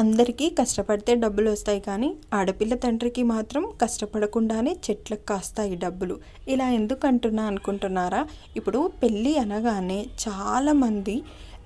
అందరికీ కష్టపడితే డబ్బులు వస్తాయి కానీ ఆడపిల్ల తండ్రికి మాత్రం కష్టపడకుండానే చెట్లకు కాస్తాయి డబ్బులు. ఇలా ఎందుకు అంటున్నా అనుకుంటున్నారా? ఇప్పుడు పెళ్ళి అనగానే చాలామంది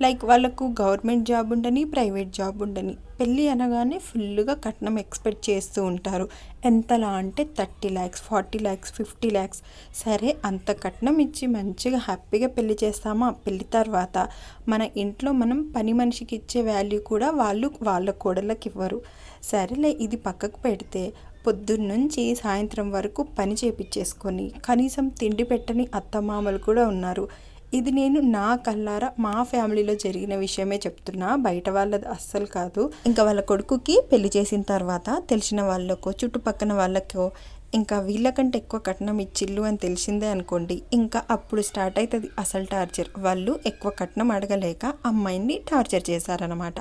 లైక్ వాళ్ళకు గవర్నమెంట్ జాబ్ ఉండని ప్రైవేట్ జాబ్ ఉండని. పెళ్ళి అనగానే ఫుల్గా కట్నం ఎక్స్పెక్ట్ చేస్తూ ఉంటారు. ఎంతలా అంటే thirty lakhs forty lakhs fifty lakhs సరే అంత కట్నం ఇచ్చి మంచిగా హ్యాపీగా పెళ్ళి చేస్తామా? పెళ్ళి తర్వాత మన ఇంట్లో మనం పని మనిషికి ఇచ్చే వాల్యూ కూడా వాళ్ళు వాళ్ళ కోడళ్ళకి ఇవ్వరు. సరేలే ఇది పక్కకు పెడితే పొద్దున్నుంచి సాయంత్రం వరకు పని చేపించేసుకొని కనీసం తిండి పెట్టని అత్తమామలు కూడా ఉన్నారు. ఇది నేను నా కల్లారా మా ఫ్యామిలీలో జరిగిన విషయమే చెప్తున్నా. బయట వాళ్ళది అస్సలు కాదు. ఇంకా వాళ్ళ కొడుకుకి పెళ్ళి చేసిన తర్వాత తెలిసిన వాళ్ళకో చుట్టుపక్కన వాళ్ళకో ఇంకా వీళ్ళకంటే ఎక్కువ కట్నం ఇచ్చిల్లు అని తెలిసిందే అనుకోండి. ఇంకా అప్పుడు స్టార్ట్ అవుతుంది అసలు టార్చర్. వాళ్ళు ఎక్కువ కట్నం అడగలేక అమ్మాయిని టార్చర్ చేశారనమాట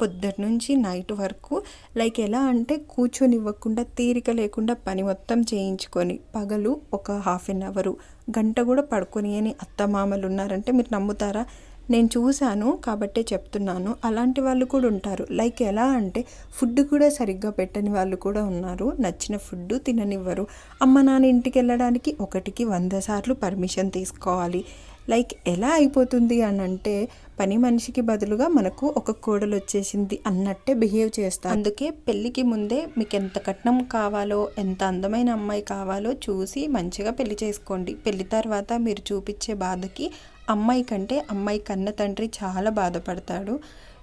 పొద్దుటి నుంచి నైట్ వరకు లైక్ ఎలా అంటే కూర్చొని ఇవ్వకుండా తీరిక లేకుండా పని మొత్తం చేయించుకొని పగలు ఒక హాఫ్ అన్ అవరు గంట కూడా పడుకొని అని అత్తమామలు ఉన్నారంటే మీరు నమ్ముతారా? నేను చూశాను కాబట్టే చెప్తున్నాను. అలాంటి వాళ్ళు కూడా ఉంటారు. లైక్ ఎలా అంటే ఫుడ్ కూడా సరిగ్గా పెట్టని వాళ్ళు కూడా ఉన్నారు. నచ్చిన ఫుడ్ తిననివ్వరు. అమ్మ నాన్న ఇంటికి వెళ్ళడానికి ఒకటికి వంద సార్లు పర్మిషన్ తీసుకోవాలి. లైక్ ఎలా అయిపోతుంది అని అంటే పని మనిషికి బదులుగా మనకు ఒక కోడలు వచ్చేసింది అన్నట్టే బిహేవ్ చేస్తాం అందుకే పెళ్ళికి ముందే మీకు ఎంత కట్నం కావాలో ఎంత అందమైన అమ్మాయి కావాలో చూసి మంచిగా పెళ్ళి చేసుకోండి. పెళ్ళి తర్వాత మీరు చూపించే బాధకి అమ్మాయి కంటే అమ్మాయి కన్న తండ్రి చాలా బాధపడతాడు.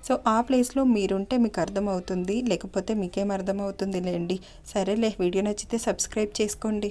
సో ఆ ప్లేస్లో మీరుంటే మీకు అర్థమవుతుంది. లేకపోతే మీకేం అర్థమవుతుంది లేండి. సరేలే వీడియో నచ్చితే సబ్స్క్రైబ్ చేసుకోండి.